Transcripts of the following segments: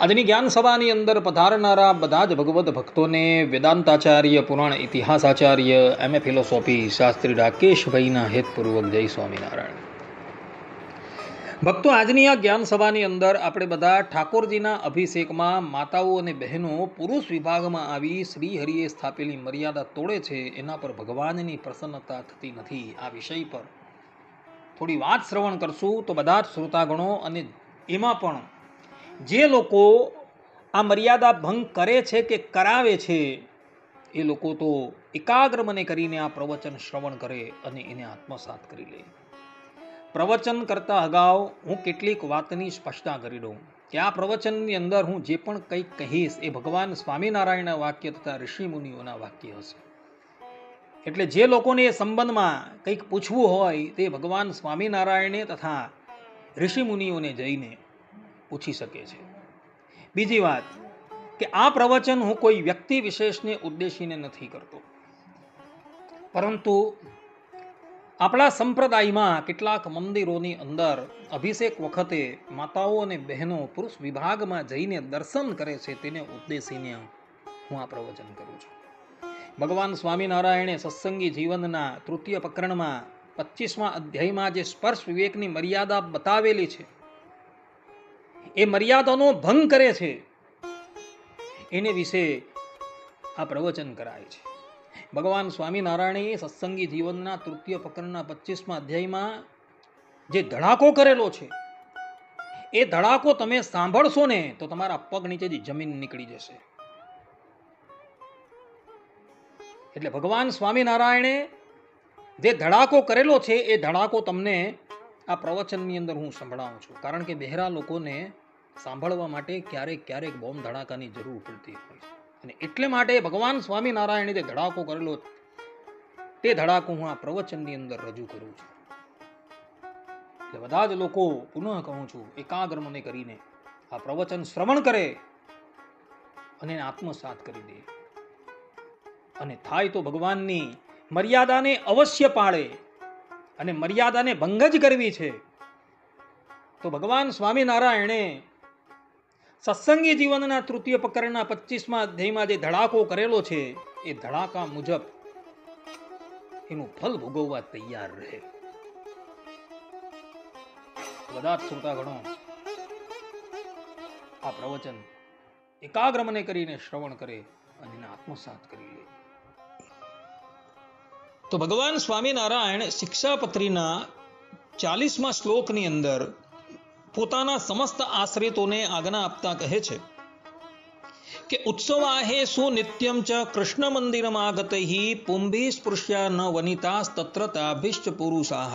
આજની જ્ઞાન સભાની અંદર પધારનારા બધા જ ભગવદ્ ભક્તોને વેદાંતાચાર્ય, પુરાણ ઇતિહાસાચાર્ય, એમ એ ફિલોસોફી શાસ્ત્રી રાકેશભાઈના હેતપૂર્વક જય સ્વામિનારાયણ. ભક્તો, આજની આ જ્ઞાન સભાની અંદર આપણે બધા ઠાકોરજીના અભિષેકમાં માતાઓ અને બહેનો પુરુષ વિભાગમાં આવી શ્રી હરિએ સ્થાપેલી મર્યાદા તોડે છે એના પર ભગવાનની પ્રસન્નતા થતી નથી. આ વિષય પર થોડી વાત શ્રવણ કરશું તો બધા જ શ્રોતાગણો અને એમાં પણ જે લોકો આ મર્યાદા ભંગ કરે છે કે કરાવે છે, એ લોકો તો એકાગ્ર મને કરીને આ પ્રવચન શ્રવણ કરે અને એને આત્મસાત કરી લે. પ્રવચન કરતા અગાઉ હું કેટલીક વાતની સ્પષ્ટતા કરી દઉં. કે આ પ્રવચનની અંદર હું જે પણ કંઈક કહીશ, એ ભગવાન સ્વામિનારાયણના વાક્ય તથા ઋષિ મુનિઓના વાક્ય હશે. એટલે જે લોકોને એ સંબંધમાં કંઈક પૂછવું હોય, તે ભગવાન સ્વામિનારાયણે તથા ઋષિ મુનિઓને જઈને પૂછી શકે છે. બીજી વાત કે આ પ્રવચન હું કોઈ વ્યક્તિ વિશેષને ઉદ્દેશીને નથી કરતો. પરંતુ આપણા સંપ્રદાયમાં કેટલાક મંદિરોની અંદર અભિષેક વખતે માતાઓ અને બહેનો પુરુષ વિભાગમાં જઈને દર્શન કરે છે તેને ઉદ્દેશીને હું આ પ્રવચન કરું છું. ભગવાન સ્વામિનારાયણે સત્સંગી જીવનના તૃતીય પ્રકરણમાં પચીસમા અધ્યાયમાં જે સ્પર્શ વિવેકની મર્યાદા બતાવેલી છે એ મર્યાદાનો ભંગ કરે છે, એને વિશે આ પ્રવચન કરાય છે. ભગવાન સ્વામિનારાયણે સત્સંગી જીવનના તૃતીય પ્રકરણના પચીસમા અધ્યાયમાં જે ધડાકો કરેલો છે, એ ધડાકો તમે સાંભળશો ને તો તમારા પગ નીચેથી જમીન નીકળી જશે. એટલે ભગવાન સ્વામિનારાયણે જે ધડાકો કરેલો છે, એ ધડાકો તમને આ પ્રવચનની અંદર હું સંભળાવું છું. કારણ કે બહેરા લોકોને સાંભળવા માટે ક્યારેક ક્યારેક બોમ્બ ધડાકાની જરૂર પડતી હોય છે. અને એટલે માટે ભગવાન સ્વામિનારાયણે જે ધડાકો કરેલો તે ધડાકો હું આ પ્રવચનની અંદર રજૂ કરું છું. એટલે બધા જ લોકો પુનઃ કહું છું, એકાગ્ર મને કરીને આ પ્રવચન શ્રવણ કરે અને આત્મસાત કરી દે. અને થાય તો ભગવાનની મર્યાદાને અવશ્ય પાળે. અને મર્યાદાને ભંગ જ કરવી છે. તો ભગવાન સ્વામિનારાયણે સત્સંગી જીવનના તૃતીય પ્રકરણના પચીસમાં અધ્યાયમાં જે ધડાકો કરેલો છે, એ ધડાકા મુજબ એનું ફલ ભોગવવા તૈયાર રહે. બધા જ શ્રોતાગણો, આ પ્રવચન એકાગ્ર મને કરીને શ્રવણ કરે અને આત્મસાત કરી લે. તો ભગવાન સ્વામિનારાયણ શિક્ષાપત્રીના ચાલીસમાં શ્લોકની અંદર પોતાના સમસ્ત આશ્રિતોને આજ્ઞા આપતા કહે છે કે ઉત્સવાહે સુનિત્યમ ચ કૃષ્ણ મંદિરમાગતૈ પુંભી સ્પૃશ્યા ન વનિતાસ્તત્ર તાભિશ્ચ પુરુષાહ.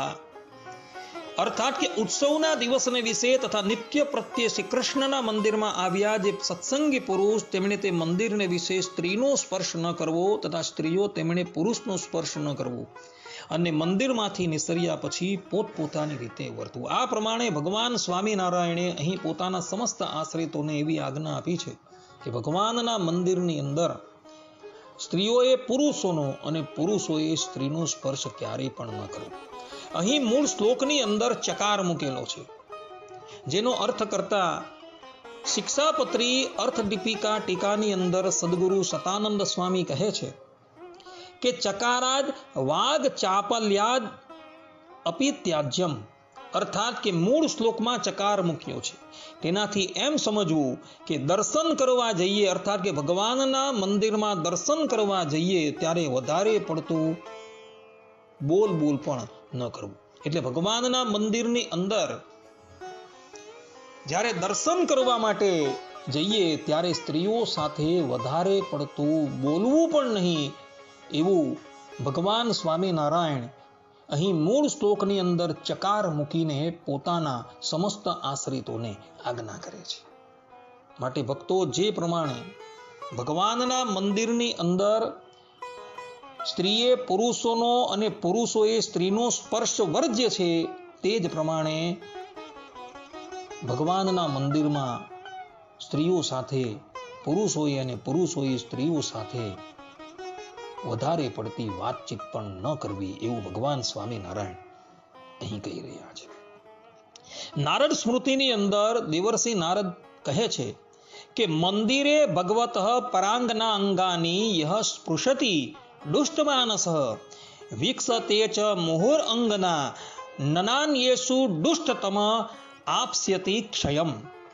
અર્થાત કે ઉત્સવના દિવસને વિશે તથા નિત્ય પ્રત્યે શ્રી કૃષ્ણના મંદિરમાં આવ્યા જે સત્સંગી પુરુષ, તેમણે તે મંદિરને વિશે સ્ત્રીનો સ્પર્શ ન કરવો તથા સ્ત્રીઓ તેમણે પુરુષનો સ્પર્શ ન કરવો. અને મંદિરમાંથી નિસર્યા પછી પોતપોતાની રીતે વર્તવું. આ પ્રમાણે ભગવાન સ્વામિનારાયણે અહીં પોતાના સમસ્ત આશ્રિતોને એવી આજ્ઞા આપી છે કે ભગવાનના મંદિરની અંદર સ્ત્રીઓએ પુરુષોનો અને પુરુષોએ સ્ત્રીનો સ્પર્શ ક્યારેય પણ ન કરવો. અહીં મૂળ શ્લોકની અંદર ચકાર મૂકેલો છે. જેનો અર્થ કરતા શિક્ષાપત્રી અર્થ દીપિકા ટીકાની અંદર સદગુરુ સતાનંદ સ્વામી કહે છે કે ચકારાદ વાઘ ચાપલ્યાદ અપિત્યાજ્યમ. અર્થાત કે મૂળ શ્લોકમાં ચકાર મૂક્યો છે. તેનાથી એમ સમજવું કે દર્શન કરવા જઈએ, અર્થાત કે ભગવાનના મંદિરમાં દર્શન કરવા જઈએ, ત્યારે વધારે પડતું બોલ બોલ પણ ન કરવું. એટલે ભગવાનના મંદિરની અંદર જ્યારે દર્શન કરવા માટે જઈએ, ત્યારે સ્ત્રીઓ સાથે વધારે પડતું બોલવું પણ નહીં એવું ભગવાન સ્વામિનારાયણ અહીં મૂળ શ્લોકની અંદર ચકાર મૂકીને પોતાના સમસ્ત આશ્રિતોને આજ્ઞા કરે છે. માટે ભક્તો જે પ્રમાણે ભગવાનના મંદિરની અંદર સ્ત્રીએ પુરુષોનો અને પુરુષોએ સ્ત્રીનો સ્પર્શ વર્જ્ય છે તે જ પ્રમાણે ભગવાનના મંદિરમાં સ્ત્રીઓ સાથે, પુરુષોએ અને પુરુષોએ સ્ત્રીઓ સાથે વધારે પડતી વાતચીત પણ ન કરવી એવું ભગવાન સ્વામિનારાયણ અહીં કહી રહ્યા છે. નારદ સ્મૃતિની અંદર દેવર્ષિ નારદ કહે છે કે, મંદિરે ભગવત પરાંગના અંગાની યહ સ્પૃશતિ દુષ્ટમાનસ. વિકસતે ચ મુહુર અંગના નનાન્યેષુ દુષ્ટતમ આપસ્યતિ ક્ષયમ.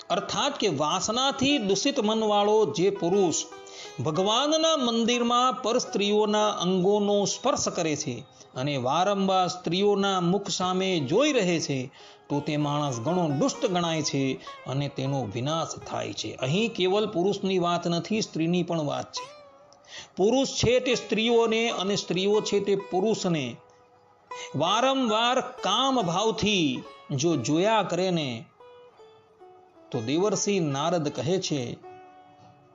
અર્થાત કે વાસનાથી દૂષિત મનવાળો જે પુરુષ ભગવાનના મંદિરમાં પર સ્ત્રીઓના અંગોનો સ્પર્શ કરે છે અને વારંવાર સ્ત્રીઓના મુખ સામે જોઈ રહે છે, તો તે માણસ ઘણો દુષ્ટ ગણાય છે અને તેનો વિનાશ થાય છે. અહીં કેવલ પુરુષની વાત નથી, સ્ત્રીની પણ વાત છે. પુરુષ છે તે સ્ત્રીઓને અને સ્ત્રીઓ છે તે પુરુષને. વારંવાર કામ ભાવથી જો જોયા કરે ને, તો દેવર્ષિ નારદ કહે છે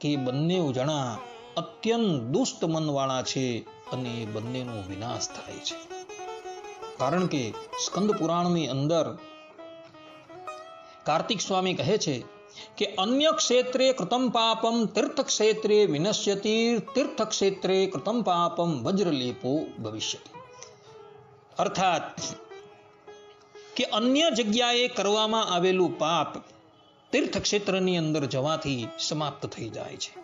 કે બંને જણા અત્યંત દુષ્ટ મનવાળા છે અને એ બંનેનો વિનાશ થાય છે. કારણ કે સ્કંદ પુરાણની અંદર કાર્તિક સ્વામી કહે છે કે અન્ય ક્ષેત્રે કૃતમ પાપમ તીર્થ ક્ષેત્રે વિનશ્યતિ તીર્થ ક્ષેત્રે કૃતમ પાપમ વજ્રલેપો ભવિષ્યતિ. અર્થાત કે અન્ય જગ્યાએ કરવામાં આવેલું પાપ તીર્થ ક્ષેત્રની અંદર જવાથી સમાપ્ત થઈ જાય છે.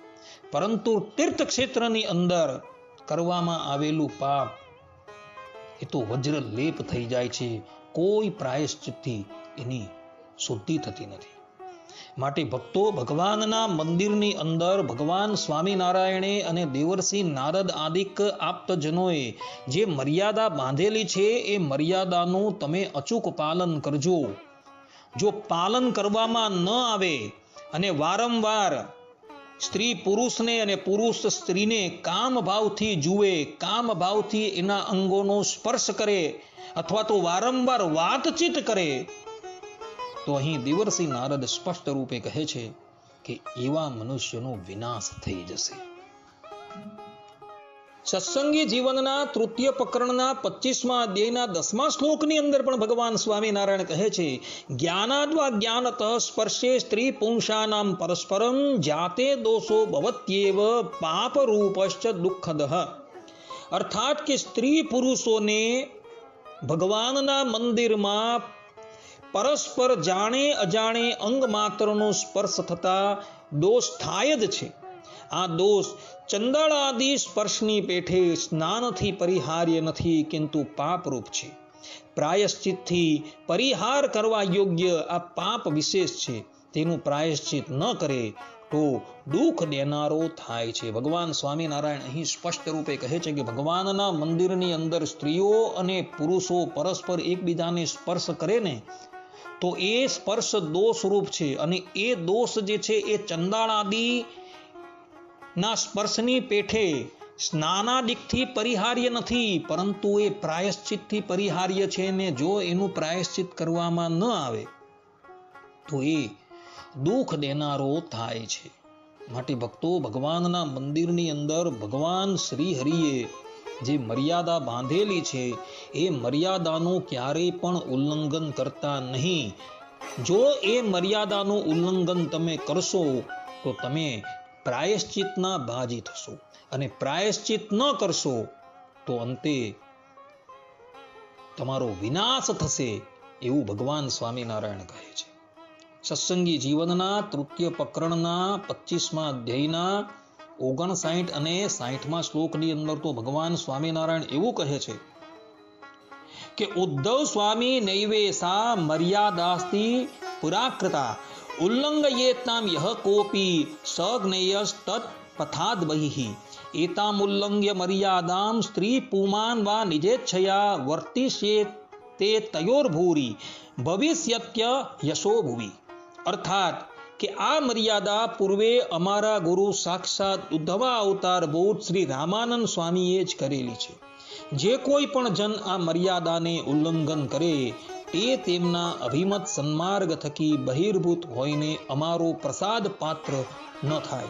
પરંતુ તીર્થ ક્ષેત્રની અંદર કરવામાં આવેલું પાપ એ તો વજ્ર લેપ થઈ જાય છે. કોઈ પ્રાયશ્ચિતથી એની શુદ્ધિ થતી નથી. માટે ભક્તો ભગવાનના મંદિરની અંદર ભગવાન સ્વામિનારાયણે અને દેવર્ષિ નારદ આદિક આપ્તજનોએ જે મર્યાદા બાંધેલી છે એ મર્યાદાનું તમે અચૂક પાલન કરજો. જો પાલન કરવામાં ન આવે અને વારંવાર સ્ત્રી પુરુષને અને પુરુષ સ્ત્રીને કામ ભાવથી જુએ કામ ભાવથી એના અંગોનો સ્પર્શ કરે અથવા તો વારંવાર વાતચીત કરે તો અહીં દેવર્ષિ નારદ સ્પષ્ટ રૂપે કહે છે કે એવા મનુષ્યનો વિનાશ થઈ જશે. સત્સંગી જીવનના તૃતીય પ્રકરણના પચીસમાં અધ્યાયના દસમા શ્લોકની અંદર પણ ભગવાન સ્વામિનારાયણ કહે છે, જ્ઞાનાદ્વા જ્ઞાનત સ્પર્શે સ્ત્રી પુંસાનામ પરસ્પરમ જાતે દોષો ભવત્યેવ પાપરૂપશ્ચ દુઃખદહ અર્થાત કે સ્ત્રી પુરુષોને ભગવાનના મંદિરમાં પરસ્પર જાણે અજાણે અંગ માત્રનો સ્પર્શ થતા દોષ થાય જ છે. આ દોષ ચંદળાદિ સ્પર્શની પેઠે સ્નાનથી પરિહાર્ય નથી, કિંતુ પાપરૂપ છે. પ્રાયશ્ચિતથી પરિહાર કરવા યોગ્ય આ પાપ વિશેષ છે. તેનું પ્રાયશ્ચિત ન કરે તો દુઃખ દેનારો થાય છે. ભગવાન સ્વામિનારાયણ અહીં સ્પષ્ટ રૂપે કહે છે કે ભગવાનના મંદિરની અંદર સ્ત્રીઓ અને પુરુષો પરસ્પર એકબીજાને સ્પર્શ કરે ને તો એ સ્પર્શ દોષ રૂપ છે. અને એ દોષ જે છે એ ચંદાળાદિ ના સ્પર્શની પેઠે સ્નાનાદિકથી પરિહાર્ય નથી, પરંતુ એ પ્રાયશ્ચિતથી પરિહાર્ય છે ને જો એનું પ્રાયશ્ચિત કરવામાં ન આવે, તો એ દુઃખ દેનારો થાય છે. માટે ભક્તો ભગવાનના મંદિરની અંદર ભગવાન શ્રી હરિએ જે મર્યાદા બાંધેલી છે, એ મર્યાદાનું ક્યારેય પણ ઉલ્લંઘન કરતા નહીં. જો એ મર્યાદાનું ઉલ્લંઘન તમે કરશો, તો તમે પ્રાયશ્ચિતના ભાજી થશો અને પ્રાયશ્ચિત ન કરશો, તો અંતે તમારો વિનાશ થશે એવું ભગવાન સ્વામિનારાયણ કહે છે. સત્સંગી જીવનના, તૃતીય પ્રકરણના પચીસમાં અધ્યાયના ઓગણસાઠ અને સાઠમાં શ્લોકની અંદર તો ભગવાન સ્વામિનારાયણ એવું કહે છે કે ઉદ્ધવ સ્વામી નૈવેશા મર્યાદાસ્તી પુરાકૃતા ઉલ્લંઘયેતામ યહ કોપી સગ્નેયસ તત પથાદ બહિ એતામુલ્લંઘ્ય મર્યાદામ સ્ત્રી પુમાન વા નિજેચ્છયા વર્તિષ્યે તે તયોર્ભૂરી ભવિષ્યત્ય યશો ભુવી. અર્થાત કે આ મર્યાદા પૂર્વે અમારા ગુરુ સાક્ષાત ઉદ્ધવા અવતાર બૌદ્ધ શ્રી રામાનંદ સ્વામીએ જ કરેલી છે. જે કોઈ પણ જન આ મર્યાદાને ઉલ્લંઘન કરે, તે તેમના અભિમત સન્માર્ગ થકી બહિર્ભૂત હોઈને અમારો પ્રસાદ પાત્ર ન થાય.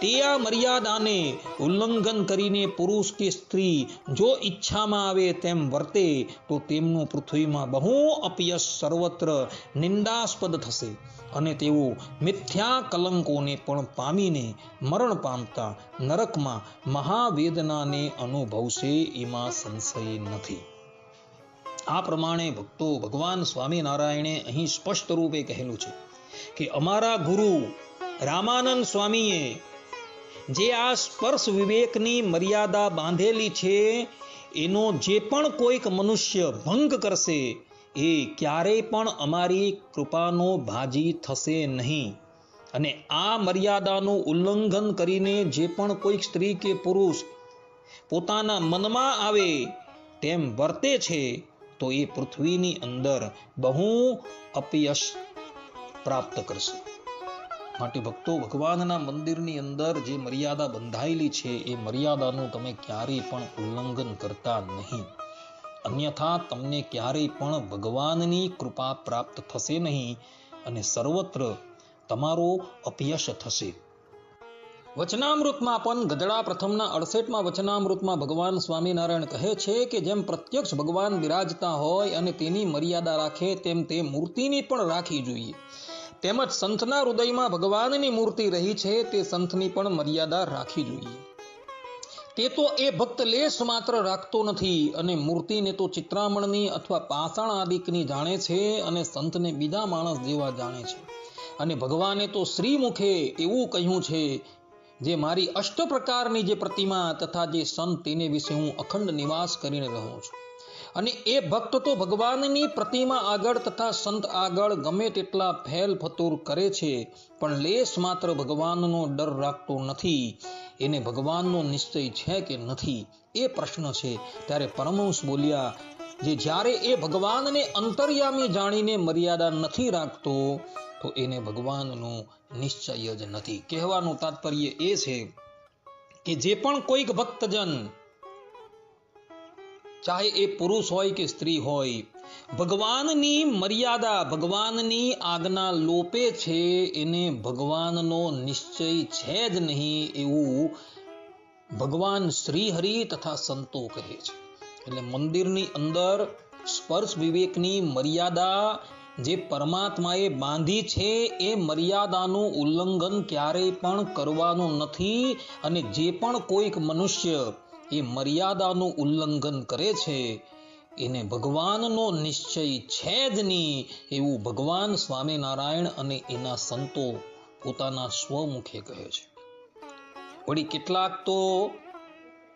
તે આ મર્યાદાને ઉલ્લંઘન કરીને પુરુષ કે સ્ત્રી જો ઈચ્છામાં આવે તેમ વર્તે, તો તેમનું પૃથ્વીમાં બહુ અપયશ સર્વત્ર નિંદાસ્પદ થશે. અને તેઓ મિથ્યા કલંકોને પણ પામીને મરણ પામતા નરકમાં મહાવેદનાને અનુભવશે એમાં સંશય નથી. આ પ્રમાણે ભક્તો ભગવાન સ્વામિનારાયણે અહીં સ્પષ્ટ રૂપે કહેલું છે કે અમારા ગુરુ રામાનંદ સ્વામીએ જે આ સ્પર્શ વિવેકની મર્યાદા બાંધેલી છે, એનો જે પણ કોઈક મનુષ્ય ભંગ કરશે, એ ક્યારેય પણ અમારી કૃપાનો ભાજી થશે નહીં. અને આ મર્યાદાનું ઉલ્લંઘન કરીને જે પણ કોઈક સ્ત્રી કે પુરુષ પોતાના મનમાં આવે, તેમ વર્તે છે, તો એ પૃથ્વીની અંદર બહુ અપયશ પ્રાપ્ત કરશે. માટે ભક્તો ભગવાનના મંદિરની અંદર જે મર્યાદા બંધાયેલી છે, એ મર્યાદાનું તમે ક્યારેય પણ ઉલ્લંઘન કરતા નહીં. અન્યથા તમને ક્યારેય પણ ભગવાનની કૃપા પ્રાપ્ત થશે નહીં અને સર્વત્ર તમારો અપયશ થશે. વચનામૃતમાં પણ ગધડા પ્રથમના અડસઠમાં વચનામૃતમાં ભગવાન સ્વામિનારાયણ કહે છે કે જેમ પ્રત્યક્ષ ભગવાન બિરાજતા હોય અને તેની મર્યાદા રાખે, તેમ તે મૂર્તિની પણ રાખવી જોઈએ. તેમજ સંતના હૃદયમાં ભગવાનની મૂર્તિ રહી છે તે સંતની પણ મર્યાદા રાખવી જોઈએ. તે તો એ ભક્ત લેશ માત્ર રાખતો નથી અને મૂર્તિને તો ચિત્રામણની અથવા પાષાણ આદિકની જાણે છે અને સંતને બીજા માણસ જેવા જાણે છે. અને ભગવાને તો શ્રીમુખે એવું કહ્યું છે, જે મારી અષ્ટ પ્રકારની જે પ્રતિમા તથા જે સંત તેને વિશે હું અખંડ નિવાસ કરીને રહું છું. અને એ ભક્ત તો ભગવાનની પ્રતિમા આગળ તથા સંત આગળ ગમે તેટલા ફેલ ફતુર કરે છે, પણ લેશ માત્ર ભગવાનનો ડર રાખતો નથી. એને ભગવાનનો નિશ્ચય છે કે નથી? એ પ્રશ્ન છે. ત્યારે પરમહંસ બોલ્યા, જે જ્યારે એ ભગવાનને અંતર્યામી જાણીને મર્યાદા નથી રાખતો, તો એને ભગવાનનો નિશ્ચય જ નથી. કહેવાનું તાત્પર્ય એ છે કે જે પણ કોઈક ભક્તજન ચાહે એ પુરુષ હોય કે સ્ત્રી હોય, ભગવાનની મર્યાદા, ભગવાનની આજ્ઞા લોપે છે, એને ભગવાનનો નિશ્ચય છે જ નહીં એવું ભગવાન શ્રી હરિ તથા સંતો કહે છે. એટલે મંદિરની અંદર સ્પર્શ વિવેકની મર્યાદા જે પરમાત્માએ બાંધી છે, એ મર્યાદાનું ઉલ્લંઘન ક્યારેય પણ કરવાનું નથી અને જે પણ કોઈક મનુષ્ય એ મર્યાદાનું ઉલ્લંઘન કરે છે. એને ભગવાનનો નિશ્ચય છે જ નહીં એવું ભગવાન સ્વામિનારાયણ અને એના સંતો પોતાના સ્વમુખે કહે છે. વળી કેટલાક તો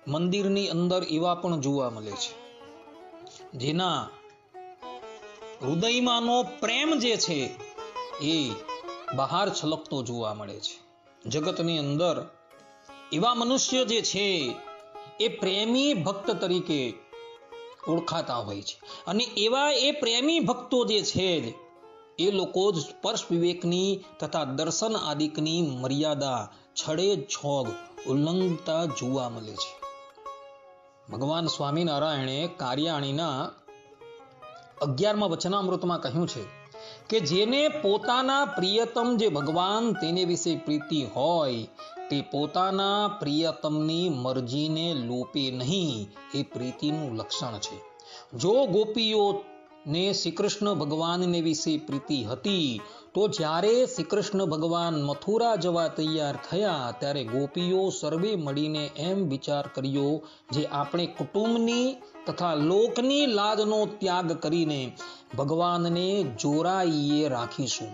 મંદિરની અંદર એવા પણ જોવા મળે છે. જેના હૃદયમાંનો પ્રેમ જે છે એ બહાર છલકતો જોવા મળે છે. જગતની અંદર એવા મનુષ્ય જે છે એ પ્રેમી ભક્ત તરીકે ઓળખાતા હોય છે. અને એવા એ પ્રેમી ભક્તો જે છે એ લોકો જ સ્પર્શ વિવેકની તથા દર્શન આદિકની મર્યાદા છડે છોગ ઉલ્લંઘતા જોવા મળે છે. ભગવાન સ્વામિનારાયણે કાર્યાણીના અગિયારમાં વચનામૃતમાં કહ્યું છે કે જેને પોતાના પ્રિયતમ જે ભગવાન તેને વિશે પ્રીતિ હોય, તે પોતાના પ્રિયતમની મરજીને લોપે નહીં, એ પ્રીતિનું લક્ષણ છે. જો ગોપીઓને શ્રી કૃષ્ણ ભગવાનને વિશે પ્રીતિ હતી તો જ્યારે શ્રી કૃષ્ણ ભગવાન મથુરા જવા તૈયાર થયા, ત્યારે ગોપીઓ સર્વે મળીને એમ વિચાર કર્યો જે આપણે કુટુંબની તથા લોકની લાજનો ત્યાગ કરીને ભગવાનને જોરાઈએ રાખીશું.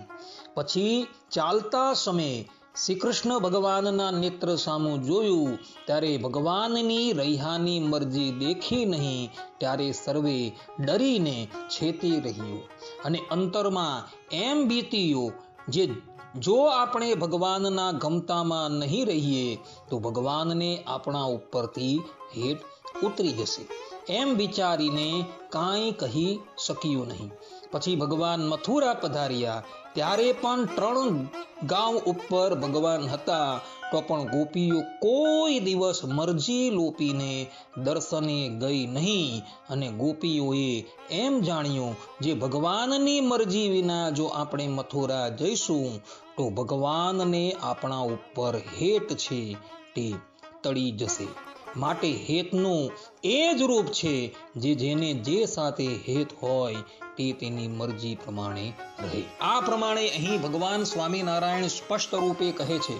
પછી ચાલતા સમયે શ્રી કૃષ્ણ ભગવાનના નેત્ર સામું જોયું, ત્યારે ભગવાનની રૈહાની મરજી દેખી નહીં, ત્યારે સર્વે ડરીને છેતી રહ્યું. અને અંતરમાં એમ બીતીયું, જે જો આપણે ભગવાનના ગમતામાં નહીં રહીએ, તો ભગવાનને આપણા ઉપરથી હેઠ ઉતરી જશે. એમ વિચારીને કાંઈ કહી શક્યું નહીં. પછી ભગવાન મથુરા પધાર્યા. ત્યારે પણ ત્રણ ગાંવ ઉપર ભગવાન હતા. તો પણ ગોપીઓ કોઈ દિવસ મરજી લોપીને દર્શને ગઈ નહીં. અને ગોપીઓએ એમ જાણ્યું, જે ભગવાનની મરજી વિના જો આપણે મથુરા જઈશું, તો ભગવાનને આપણા ઉપર હેટ છે, તે તળી જશે. માટે હેતનું એ જ રૂપ છે જે જેને જે સાથે હેત હોય તે તેની મરજી પ્રમાણે રહે. આ પ્રમાણે અહીં ભગવાન સ્વામિનારાયણ સ્પષ્ટ રૂપે કહે છે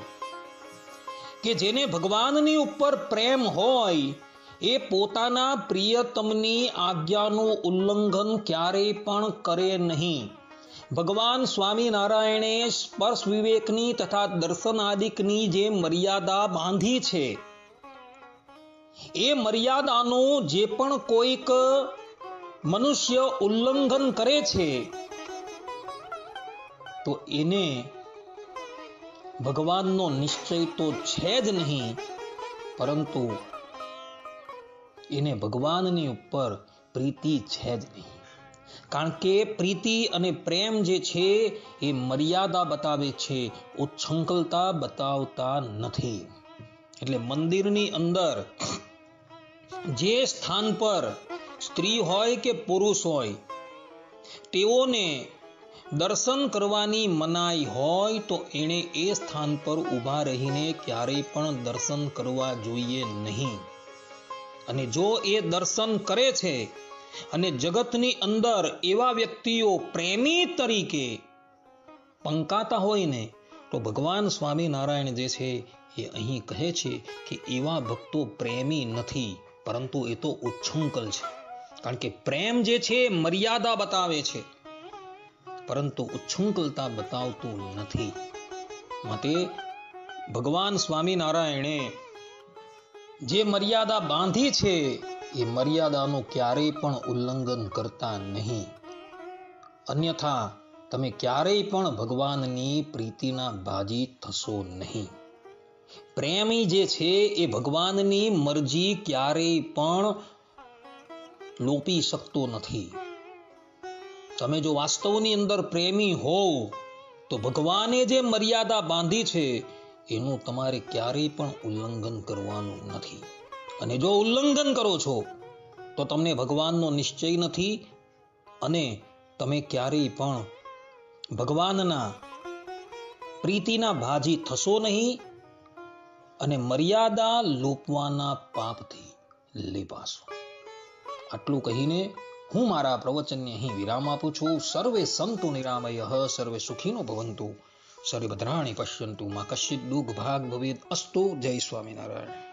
કે જેને ભગવાનની ઉપર પ્રેમ હોય, એ પોતાના પ્રિયતમની આજ્ઞાનું ઉલ્લંઘન ક્યારેય પણ કરે નહીં. ભગવાન સ્વામિનારાયણે સ્પર્શ વિવેકની તથા દર્શનાદિકની જે મર્યાદા બાંધી છે એ મર્યાદાનું જે પણ કોઈક મનુષ્ય ઉલ્લંઘન કરે છે, તો એને ભગવાનનો નિશ્ચય તો છે જ નહીં, પરંતુ એને ભગવાનની ઉપર પ્રીતિ છે જ નહીં. કારણ કે પ્રીતિ અને પ્રેમ જે છે, એ મર્યાદા બતાવે છે, ઉચ્છંકલતા બતાવતા નથી. એટલે મંદિરની અંદર જે સ્થાન પર સ્ત્રી હોય કે પુરુષ હોય, તેઓને દર્શન કરવાની મનાઈ હોય તો એણે એ સ્થાન પર ઊભા રહીને ક્યારેય પણ દર્શન કરવા જોઈએ નહીં. અને જો એ દર્શન કરે છે અને જગતની અંદર એવા વ્યક્તિઓ પ્રેમી તરીકે પંકાતા હોય ને, તો ભગવાન સ્વામિનારાયણ જે છે એ અહીં કહે છે કે એવા ભક્તો પ્રેમી નથી. પરંતુ એ તો ઉચ્છૃંખલ છે. કારણ કે પ્રેમ જે છે, મર્યાદા બતાવે છે. પરંતુ ઉચ્છૃંખલતા બતાવતું નથી. માટે ભગવાન સ્વામિનારાયણે જે મર્યાદા બાંધી છે, એ મર્યાદાનું ક્યારેય પણ ઉલ્લંઘન કરતા નહીં. અન્યથા, તમે ક્યારેય પણ ભગવાનની પ્રીતિના ભાજી થશો નહીં. પ્રેમી જે છે એ ભગવાનની મરજી ક્યારેય પણ લોપી શકતો નથી. તમે જો વાસ્તવની અંદર પ્રેમી હોવ, તો ભગવાને જે મર્યાદા બાંધી છે, એનું તમારે ક્યારેય પણ ઉલ્લંઘન કરવાનું નથી. અને જો ઉલ્લંઘન કરો છો, તો તમને ભગવાનનો નિશ્ચય નથી અને તમે ક્યારેય પણ ભગવાનના પ્રીતિના ભાજી થશો નહીં અને મર્યાદા લોપવાના પાપથી લીપાશો આટલું કહીને હું મારા પ્રવચનને અહીં વિરામ આપું છું. સર્વે સંતો નિરામય, સર્વે સુખીનો ભવંતુ, સર્વે ભદ્રાણી પશ્યંતુ. માં કશ્ચિત દુઃખ ભાગ ભવેદ અસ્તુ. જય સ્વામિનારાયણ.